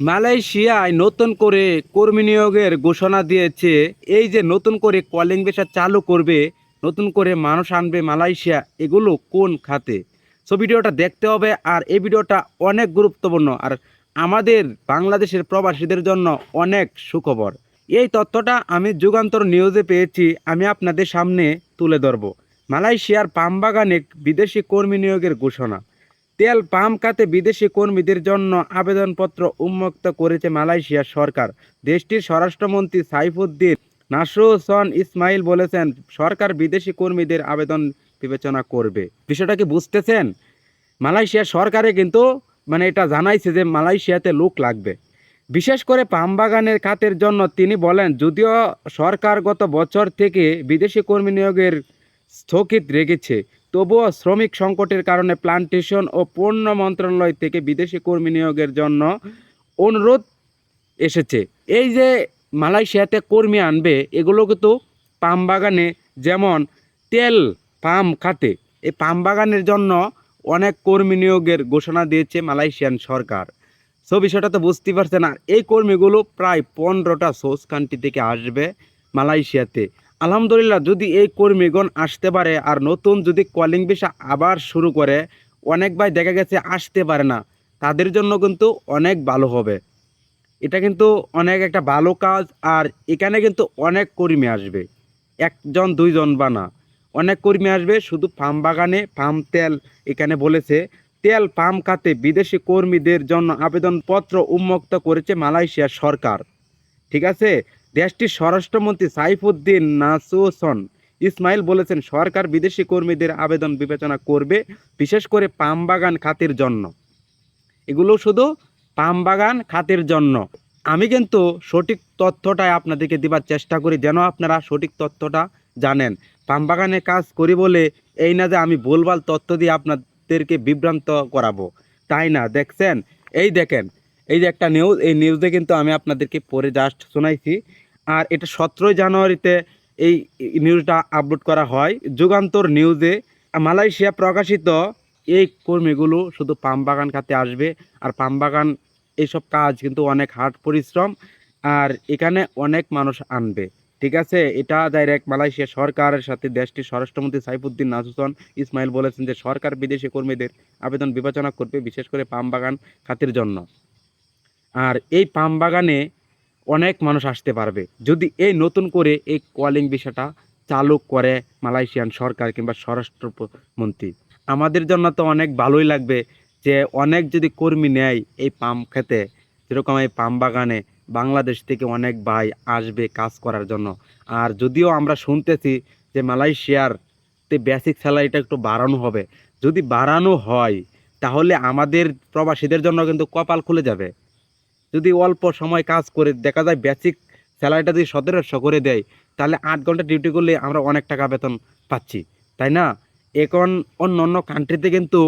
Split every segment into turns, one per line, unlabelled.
মালয়েশিয়ায় নতুন করে কর্মী নিয়োগের ঘোষণা দিয়েছে। এই যে নতুন করে কলিং পেশা চালু করবে, নতুন করে মানুষ আনবে মালয়েশিয়া, এগুলো কোন খাতে? সো ভিডিওটা দেখতে হবে আর এই ভিডিওটা অনেক গুরুত্বপূর্ণ আর আমাদের বাংলাদেশের প্রবাসীদের জন্য অনেক সুখবর। এই তথ্যটা আমি যুগান্তর নিউজে পেয়েছি, আমি আপনাদের সামনে তুলে ধরব। মালয়েশিয়ার পাম বাগানে বিদেশি কর্মী নিয়োগের ঘোষণা। তেল পাম খাতে বিদেশি কর্মীদের জন্য আবেদনপত্র উন্মুক্ত করেছে মালয়েশিয়া সরকার। দেশটির স্বরাষ্ট্রমন্ত্রী সাইফুদ্দিন নাসরুসন ইসমাইল বলেছেন, সরকার বিদেশি কর্মীদের আবেদন বিবেচনা করবে। বিষয়টা কি বুঝতেছেন? মালয়েশিয়া সরকারে কিন্তু মানে এটা জানাইছে যে মালয়েশিয়াতে লোক লাগবে। বিশেষ করে পাম বাগানের খাতের জন্য তিনি বলেন, যদিও সরকার গত বছর থেকে বিদেশি কর্মী নিয়োগের স্থগিত রেখেছে তবুও শ্রমিক সংকটের কারণে প্লান্টেশন ও পণ্য মন্ত্রণালয় থেকে বিদেশি কর্মী নিয়োগের জন্য অনুরোধ এসেছে। এই যে মালয়েশিয়াতে কর্মী আনবে, এগুলো কিন্তু পাম বাগানে যেমন তেল পাম খাতে, এই পাম বাগানের জন্য অনেক কর্মী নিয়োগের ঘোষণা দিয়েছে মালয়েশিয়ান সরকার। সো বিষয়টা তো বুঝতে পারছেন, আর এই কর্মীগুলো প্রায় পনেরোটা সোর্স কান্ট্রি থেকে আসবে মালয়েশিয়াতে। আলহামদুলিল্লাহ, যদি এই কর্মীগণ আসতে পারে আর নতুন যদি কলিং ভিসা আবার শুরু করে, অনেক ভাই দেখা গেছে আসতে পারে না। তাদের জন্য কিন্তু অনেক ভালো হবে। এটা কিন্তু অনেক একটা ভালো কাজ আর এখানে কিন্তু অনেক কর্মী আসবে। একজন, দুইজন বা না। অনেক কর্মী আসবে, শুধু পাম বাগানে পাম তেল এখানে বলেছে। তেল পাম খাতে বিদেশি কর্মীদের জন্য আবেদনপত্র উন্মুক্ত করেছে মালয়েশিয়ার সরকার। ঠিক আছে? দেশটির স্বরাষ্ট্রমন্ত্রী সাইফুদ্দিন নাসুসন ইসমাইল বলেছেন, সরকার বিদেশি কর্মীদের আবেদন বিবেচনা করবে, বিশেষ করে পাম বাগান খাতের জন্য। এগুলো শুধু পাম বাগান খাতের জন্য। আমি কিন্তু সঠিক তথ্যটাই আপনাদেরকে দেবার চেষ্টা করি, যেন আপনারা সঠিক তথ্যটা জানেন। পাম বাগানে কাজ করি বলে এই না যে আমি ভুলভাল তথ্য দিয়ে আপনাদেরকে বিভ্রান্ত করাবো, তাই না? দেখছেন? এই দেখেন, এই যে একটা নিউজ এই নিউজে কিন্তু আমি আপনাদেরকে পরে জাস্ট শোনাইছি। আর এটা সতেরোই জানুয়ারিতে এই নিউজটা আপলোড করা হয়। যুগান্তর নিউজে মালয়েশিয়া প্রকাশিত এই কর্মীগুলো শুধু পাম বাগান খাতে আসবে। আর পাম বাগান এইসব কাজ কিন্তু অনেক হার্ড পরিশ্রম। আর এখানে অনেক মানুষ আনবে। ঠিক আছে? এটা ডাইরেক্ট মালয়েশিয়া সরকারের সাথে দেশটির স্বরাষ্ট্রমন্ত্রী সাইফুদ্দিন নাজুসন ইসমাইল বলেছেন যে, সরকার বিদেশি কর্মীদের আবেদন বিবেচনা করবে, বিশেষ করে পাম বাগান খাতের জন্য। আর এই পাম বাগানে অনেক মানুষ আসতে পারবে। যদি এই নতুন করে এই কলিং বিষয়টা চালু করে মালয়েশিয়ান সরকার কিংবা স্বরাষ্ট্রমন্ত্রী, আমাদের জন্য তো অনেক ভালোই লাগবে যে অনেক যদি কর্মী নেয় এই পাম খেতে, যেরকম এই পাম বাগানে বাংলাদেশ থেকে অনেক ভাই আসবে কাজ করার জন্য। আর যদিও আমরা শুনতেছি যে মালয়েশিয়ার তে বেসিক স্যালারিটা একটু বাড়ানো হবে, যদি বাড়ানো হয়, তাহলে আমাদের প্রবাসীদের জন্য কিন্তু কপাল খুলে যাবে। যদি অল্প সময় কাজ করে দেখা যায় বেসিক স্যালারিটা যদি সতেরোশো করে দেয়, তাহলে আট ঘণ্টা ডিউটি করলে আমরা অনেক টাকা বেতন পাচ্ছি, তাই না? এখন অন্য অন্য কান্ট্রিতে কিন্তু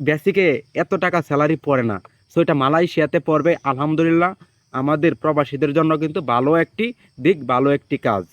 বেসিকে এত টাকা স্যালারি পড়ে না। সো এটা মালয়েশিয়াতে পড়বে, আলহামদুলিল্লাহ। আমাদের প্রবাসীদের জন্য কিন্তু ভালো একটি দিক, ভালো একটি কাজ।